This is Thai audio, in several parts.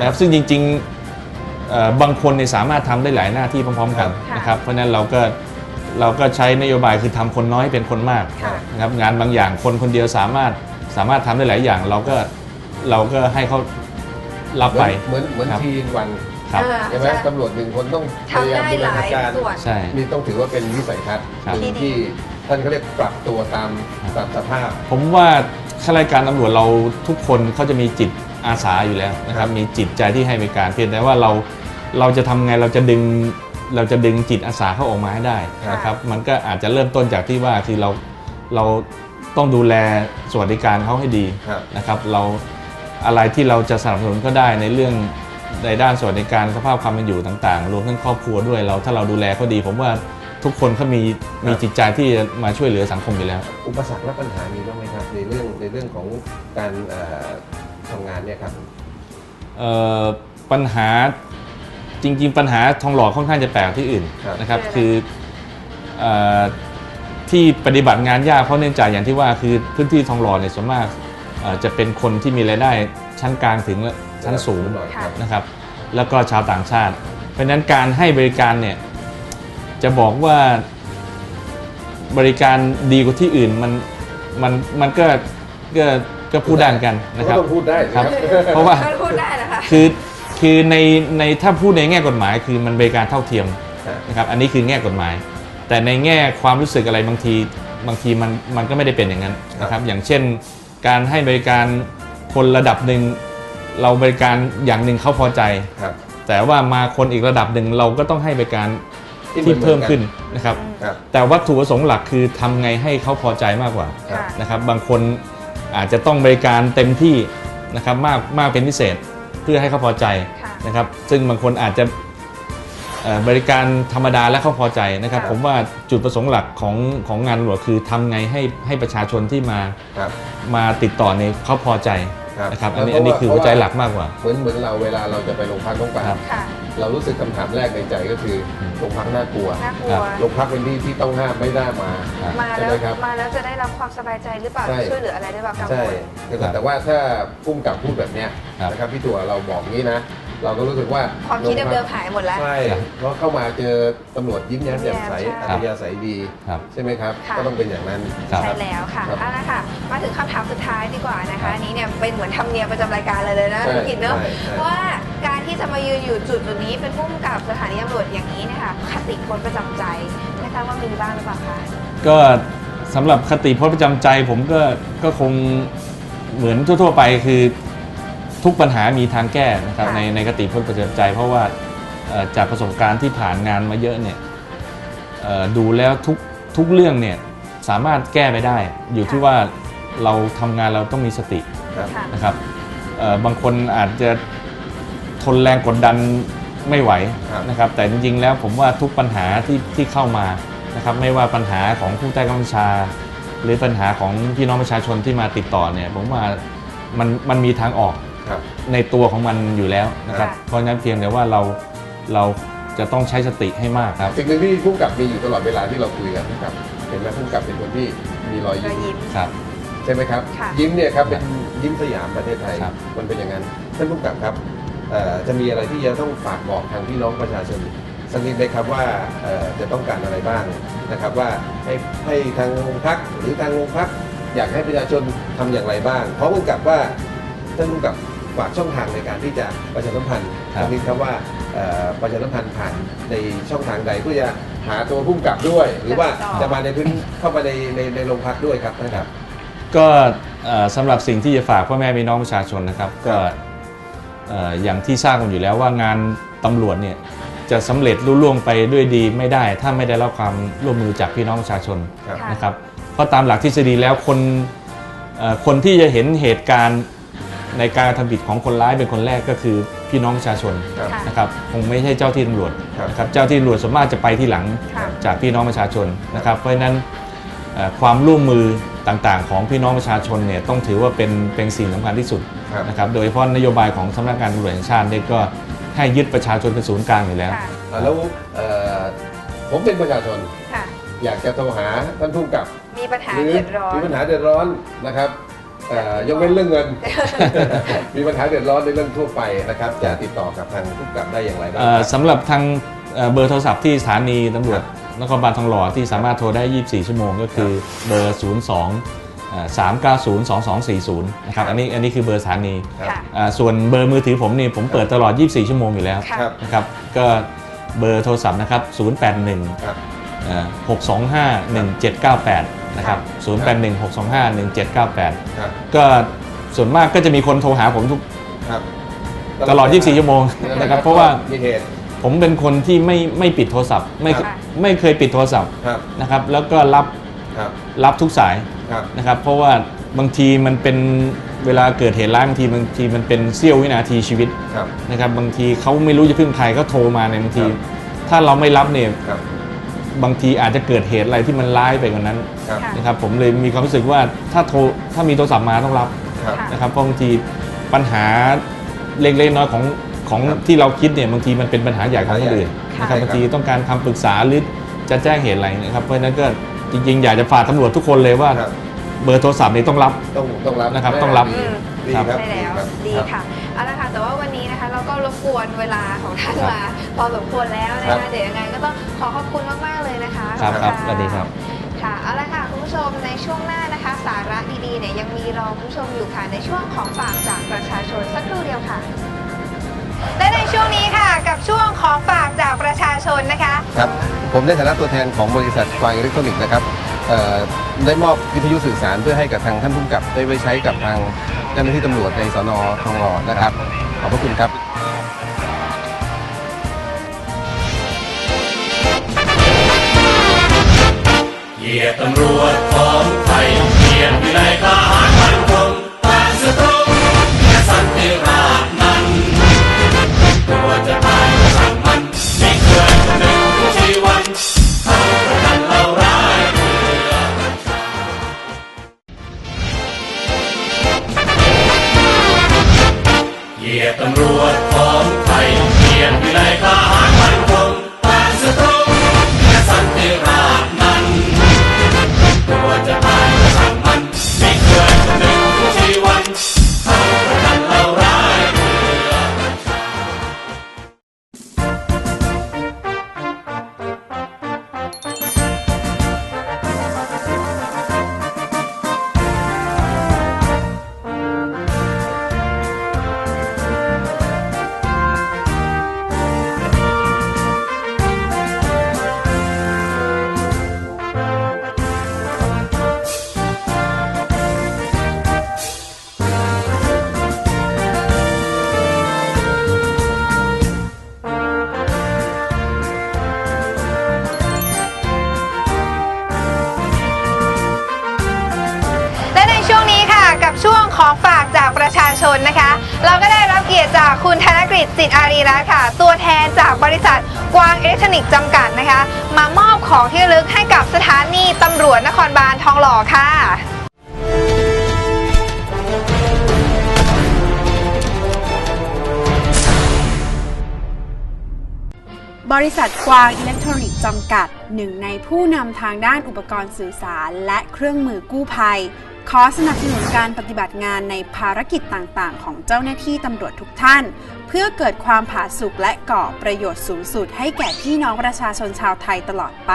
นะครับซึ่งจริงๆเอ่อบางคนเนี่ยสามารถทำได้หลายหน้าที่พร้อมๆกันค่ะนะครับเพราะฉะนั้นเราก็เราก็ใช้นโยบายคือทำคนน้อยเป็นคนมากค่ะนะครับงานบางอย่างคนคนเดียวสามารถสามารถทำได้หลายอย่าง เราก็เราก็ให้เขารับไปเหมือนเหมือนครับทีนวันครับอ่าใช่ไหมใช่ตำรวจหนึ่งคนต้องพยาทำยามได้บูหรลาณายการส่วนใช่นี่ต้องถือว่าเป็นวิสัยทัศน์ครับที่ที่ท่านเขาเรียกปรับตัวตามตามสภาพ ผมว่าข้าราชการตำรวจเราทุกคนเขาจะมีจิต อาสาอยู่แล้วนะครับครับมีจิตใจที่ให้บริการเพียงแต่ว่าเราเราจะทำไงเราจะดึงเราจะดึงจิตอาสาเข้าออกมาให้ได้นะครับ มันก็อาจจะเริ่มต้นจากที่ว่าคือเราเราต้องดูแลสวัสดิการเขาให้ดีครับนะครับ เราอะไรที่เราจะสนับสนุนก็ได้ในเรื่องในด้านสวัสดิการสภาพความเป็นอยู่ต่างๆ รวมทั้งครอบครัวด้วยเราถ้าเราดูแลเขาดี ผมว่าทุกคนเขามีมีจิตใจที่จะมาช่วยเหลือสังคมอยู่แล้ว อุปสรรคและปัญหามีบ้างไหมครับในเรื่องในเรื่องของการเอ่อ ทำงานเนี่ยครับเอ่อปัญหาจริง ๆ ปัญหาทองหล่อค่อนข้างจะแปลกที่อื่นครับนะครับคืออะไรคือเอ่อที่ปฏิบัติงานยากเพราะเนื่องจากอย่างที่ว่าคือพื้นที่ทองหล่อเนี่ยส่วนมากเอ่อจะเป็นคนที่มีรายได้ชั้นกลางถึงชั้นสูงหน่อยครับนะครับ แล้วก็ชาวต่างชาติ เพราะฉะนั้นการให้บริการเนี่ยจะบอกว่าบริการดีกว่าที่อื่นมันมันมันก็ก็ ก็พูดได้เหมือนกันนะครับก็ต้องพูดได้สิครับครับ เพราะว่ามันพูดได้นะคะคือคือในในถ้าพูดในแง่กฎหมาย คือมันบริการเท่าเทียมครับนะครับอันนี้คือแง่กฎหมาย แต่ในแง่ความรู้สึกอะไรบางทีบางทีมันมันก็ไม่ได้เป็นอย่างนั้นนะครับอย่างเช่น การให้บริการคนระดับหนึ่งเราบริการอย่างหนึ่งเขาพอใจครับแต่ว่ามาคนอีกระดับหนึ่งเราก็ต้องให้บริการที่เพิ่มขึ้นนะครับครับแต่วัตถุประสงค์หลักคือทำไงให้เขาพอใจมากกว่าครับค่ะนะครับ บางคน อาจจะต้องบริการเต็มที่นะครับมากมากเป็นพิเศษเพื่อให้เขาพอใจค่ะนะครับ ซึ่งบางคนอาจจะเอ่อบริการธรรมดาและเขาพอใจนะครับค่ะผมว่าจุดประสงค์หลักของของงานตำรวจคือทำไงให้ให้ประชาชนที่มาครับมาติดต่อในยเขาพอใจครับนะครับอันนี้แล้วอันนี้คือเพหัราะวใจว่าหลักมากกว่า เหมือนเหมือนเราเวลาเราจะไปโรงพักต้องการครับค่ะ เรารู้สึกคำถามแรกในใจก็คือโรงพักน่ากลัวน่ากลัครัวบโรงพักเป็นที่ที่ต้องห้ามไม่ได้มาครับมาใช่แล้ไหวมครับมาแล้วจะได้รับความสบายใจหรือเปล่าใช่ ช่วยเหลืออะไรได้บ้างกังใช่วลครับแต่ว่าถ้าพุ่มกับพูดแบบเนี้ยครับ นะครับพี่ตัวเราบอกงี้นะ เราก็รู้สึกว่าความคิดเดิมๆหายหมดแล้ว ใช่เพราะเข้ามาเจอตำรวจยิ้มแย้มแจ่มใสยิ้มแย้มใช่อัธยาศัยดี ครับใช่ไหมครับ ค่ะ ก็ต้องเป็นอย่างนั้น ครับ ใช่แล้วค่ะครับเอาละค่ะ มาถึงคำถามสุดท้ายดีกว่านะครัคะบอันนี้เนี่ยเป็นเหมือนธรรมเนียมประจำรายการเลยเลยนะใช่พี่กิตเนอะใช่ใช่ ว่า การที่จะมายืนอยู่จุดจุดนี้ เป็นผู้กำกับสถานีตำรวจอย่างนี้เนะคะคติคนประจำใจไม่ทราบว่ามีบ้างหรือเปล่าคะก็สำหรับคติพจน์ประจำใจผมก็ก็คงเหมือนทั่ว ๆ ไปคือทุกปัญหามีทางแก้นะครับค่ะในในคติพจน์ประจำใจ เพราะว่าเอ่อจากประสบการณ์ที่ผ่านงานมาเยอะเนี่ยเอ่อดูแล้วทุกทุกเรื่องเนี่ยสามารถแก้ไปได้ อยู่ที่ว่าเราทำงานเราต้องมีสติครับค่ะนะครับเอ่อบางคนอาจจะ ทนแรงกดดันไม่ไหวครับนะครับแต่จริงๆ แล้วผมว่าทุกปัญหาที่ที่เข้ามานะครับไม่ว่าปัญหาของผู้ใต้กำลังชา หรือปัญหาของพี่น้องประชาชนที่มาติดต่อเนี่ยผมว่ามันมันมีทางออกครับในตัวของมันอยู่แล้วนะครับค่ะเพราะฉะนั้นเพียงแต่ว่าเราเราจะต้องใช้สติให้มากครับสิ่งหนึ่งที่พุ่มกับมีอยู่ตลอดเวลาที่เราคุยกันพุ่มกับเห็นไหมพุ่มกับเป็นคนที่มีรอยรอยยิ้ยิ้มมครับใช่ไหมครับค่ะยิ้มเนี่ยครับเป็นยิ้มสยามประเทศไทยครับมันเป็นอย่างนั้นท่านผู้กำกับครับเอ่อ จะมีอะไรที่จะต้องฝากบอกทางพี่น้องประชาชนสักนิดไหมครับว่าเอ่อจะต้องการอะไรบ้างนะครับว่าให้ให้ทางโรงพักหรือทางโรงพักอยากให้ประชาชนทำอย่างไรบ้าง เพราะผู้กำกับว่าท่านผู้กำกับฝากช่องทางในการที่จะประชาสัมพันธ์ครับสักนิดครับว่าเอ่อประชาสัมพันธ์ผ่านในช่องทางใดเพื่อจะหาตัวผู้กำกับด้วย หรือว่าติดต่อจะมาในพื้นเข้ามาในในในโรงพักด้วยครับนะครับ ก็เอ่อสำหรับสิ่งที่จะฝากพ่อแม่พี่น้องประชาชนนะครับ ก็เอ่ออย่างที่ทราบกันอยู่แล้วว่างานตำรวจเนี่ยจะสำเร็จรุ่ล่วงไปด้วยดีไม่ได้ ถ้าไม่ได้รับความร่วมมือจากพี่น้องประชาชนครับค่ะนะครับเพราะตามหลักทฤษฎีแล้วคนเอ่อคนที่จะเห็นเหตุการณ์ในการกระทำผิดของคนร้ายเป็นคนแรกก็คือพี่น้องประชาชนครับค่ะนะครับคงไม่ใช่เจ้าที่ตำรวจครับนะครับเจ้าที่ตำรวจส่วนมากจะไปที่หลังค่ะจากพี่น้องประชาชนนะครับ เพราะฉะนั้นเอ่อความร่วมมือต่างๆ ของพี่น้องประชาชนเนี่ยต้องถือว่าเป็นเป็นสิ่งสำคัญที่สุด ครับนะครับโดยเฉพาะนโยบายของสำนักงานตำรวจแห่งชาติเนี่ยก็ให้ยึดประชาชนเป็นศูนย์กลางอยู่แล้ว ค่ะอ่าแล้วเอ่อผมเป็นประชาชน ค่ะ อยากจะโทรหาท่านผู้กำกับมีปัญหาหรือเดือดร้อน มีปัญหาเดือดร้อนนะครับเอ่อยกเว้นเรื่องเงิน มีปัญหาเดือดร้อนในเรื่องทั่วไปนะครับจะติดต่อกับทางผู้กำกับได้อย่างไรบ้างเอ่อครับ สำหรับทางเอ่อเบอร์โทรศัพท์ที่สถานีตำรวจนครบาลทองหล่อที่สามารถโทรได้ 24 ชั่วโมงก็คือเบอร์ 02เอ่อ 390 2240 นะครับ อันนี้อันนี้คือเบอร์สถานีครับค่ะ อ่าส่วนเบอร์มือถือผมนี่ผมเปิดตลอด 24 ชั่วโมงอยู่แล้วค่ะ ครับนะครับ ก็เบอร์โทรศัพท์นะครับ 081 ครับเอ่อ625 1798 นะครับ 081 625 1798 ครับ ก็ส่วนมากก็จะมีคนโทรหาผมทุกครับตลอด 24 ชั่วโมงนะครับ เพราะว่ามีเหตุ ผมเป็นคนที่ไม่ไม่ปิดโทรศัพท์ ไม่ครับ ไม่เคยปิดโทรศัพท์ครับ นะครับ แล้วก็รับครับ รับทุกสาย ครับนะครับ เพราะว่าบางทีมันเป็นเวลาเกิดเหตุร้ายบางทีบางทีมันเป็นเสี้ยววินาทีชีวิตครับนะครับบางทีเขาไม่รู้จะพึ่งใครก็โทรมาในยบางทีครับถ้าเราไม่รับเนี่ยครับ บางทีอาจจะเกิดเหตุอะไรที่มันร้ายไปกว่านั้นครับค่ะนะครับ ผมเลยมีความรู้สึกว่าถ้าโทรถ้ามีโทรศัพท์มาต้องรับครับ ค่ะ นะครับเพราะบางทีปัญหาเล็กๆน้อยๆของของครับที่เราคิดเนี่ยบางทีมันเป็นปัญหาใหญ่ของคนอื่นค่ะนะครับใช่ครับบางทีต้องการคำปรึกษาหรือจะแจ้งเหตุอะไรนะครับเพราะฉะนั้นก็ จริงๆ อยากจะฝากตำรวจทุกคนเลยว่า ครับเบอร์โทรศัพท์นี่ต้องรับ ต้องต้องรับนะครับต้องรับ อืม ดีครับ ใช่แล้วครับดีครับค่ะเอาละค่ะแต่ว่าวันนี้นะคะเราก็รบกวนเวลาของท่านมาพอสมควรแล้วนะครัคะบ เดี๋ยวยังไงก็ต้องขอขอบคุณมากๆเลยนะคะครับขอณครับะสวัสดีครับ ค่ะเอาละค่ะคุณผู้ชมในช่วงหน้านะคะ สาระดีๆเนี่ยยังมีรอคุณผู้ชมอยู่ค่ะในช่วงของฝากจากประชาชนสักครู่เดียวค่ะ และในช่วงนี้ค่ะกับช่วงของฝากจากประ ชาชนนะคะ ครับ ผมในฐานะตัวแทนของบริษัทกวางอิเล็กทรอนิกส์นะครับเอ่อได้มอบวิทยุสื่อสารเพื่อให้กับทางท่านผู้กำกับได้ไว้ใช้กับทางเจ้าหน้าที่ตำรวจในสนทองหล่อนะครับ ขอบพระคุณครับเกียรติตำรวจของ เกียรติตำรวจของไทยเกียรติวินัยทหา ประชาชนนะคะ เราก็ได้รับเกียรติจากคุณธนกฤษจิตอารีรัตน์ค่ะ ตัวแทนจากบริษัทกวางอิเล็กทรอนิกส์จำกัดนะคะ มามอบของที่ระลึกให้กับสถานีตำรวจนครบาลทองหล่อค่ะ บริษัทกวางอิเล็กทรอนิกส์จำกัด หนึ่งในผู้นำทางด้านอุปกรณ์สื่อสารและเครื่องมือกู้ภัย ขอสนับสนุนการปฏิบัติงานในภารกิจต่างๆ ของเจ้าหน้าที่ตำรวจทุกท่าน เพื่อเกิดความผาสุกและก่อประโยชน์สูงสุดให้แก่พี่น้องประชาชนชาวไทยตลอดไป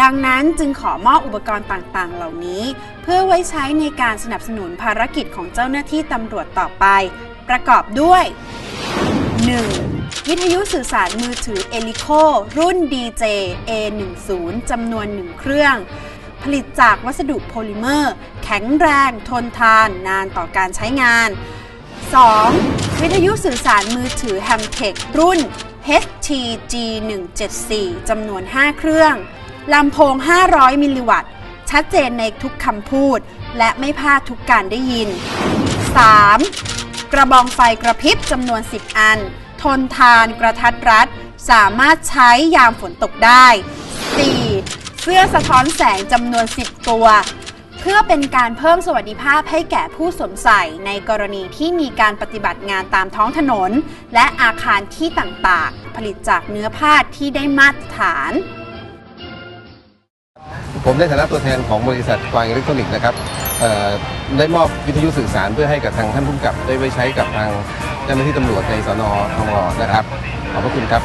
ดังนั้นจึงขอมอบอุปกรณ์ต่างๆ เหล่านี้ เพื่อไว้ใช้ในการสนับสนุนภารกิจของเจ้าหน้าที่ตำรวจต่อไป ประกอบด้วย 1. วิทยุสื่อสารมือถือ e l i c o รุ่น DJ A10 จำนวน 1 เครื่อง ผลิตจากวัสดุโพลิเมอร์ แข็งแรง ทนทาน นานต่อการใช้งาน 2. วิทยุสื่อสารมือถือ Hamtech รุ่น HTG174 จำนวน 5 เครื่อง ลำโพง 500 มิลลิวัตต์ ชัดเจนในทุกคำพูด และไม่พลาดทุกการได้ยิน 3. กระบองไฟกระพริบจำนวน 10 อัน ทนทานกระทัดรัด สามารถใช้ยามฝนตกได้ 4. เสื้อสะท้อนแสงจำนวน 10 ตัว เพื่อเป็นการเพิ่มสวัสดิภาพให้แก่ผู้สวมใส่ในกรณีที่มีการปฏิบัติงานตามท้องถนน และอาคารที่ต่างๆ ผลิตจากเนื้อผ้าที่ได้มาตรฐาน ผมในฐานะตัวแทนของบริษัทกวางอิเล็กทรอนิกส์นะครับได้มอบวิทยุสื่อสารเพื่อให้กับทางท่านผู้กำกับได้ไปใช้กับทางเจ้าหน้าที่ตำรวจในสนทองหล่อนะครับ ขอบพระคุณครับ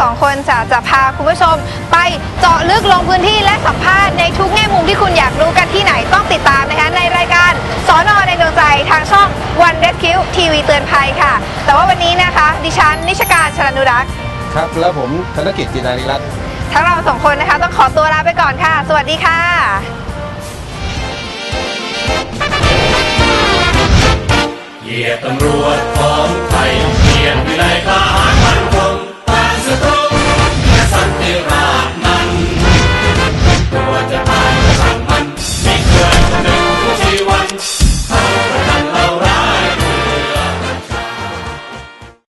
สองคนจะจะพาคุณผู้ชม ไปเจาะลึกลงพื้นที่และสัมภาษณ์ในทุกแง่มุมที่คุณอยากรู้กันที่ไหนต้องติดตามนะคะ ในรายการสอนอในดวงใจทางช่อง One Rescue ทีวีเตือนภัยค่ะ แต่ว่าวันนี้นะคะ ดิฉันนิชการชลนุรักษ์ครับ แล้วผมธนกิจจินาริรัตน์ทั้งเราสองคนนะคะ ต้องขอตัวลาไปก่อนค่ะ สวัสดีค่ะเกียรติตำรวจของไทยเกียรติวิไลทหาร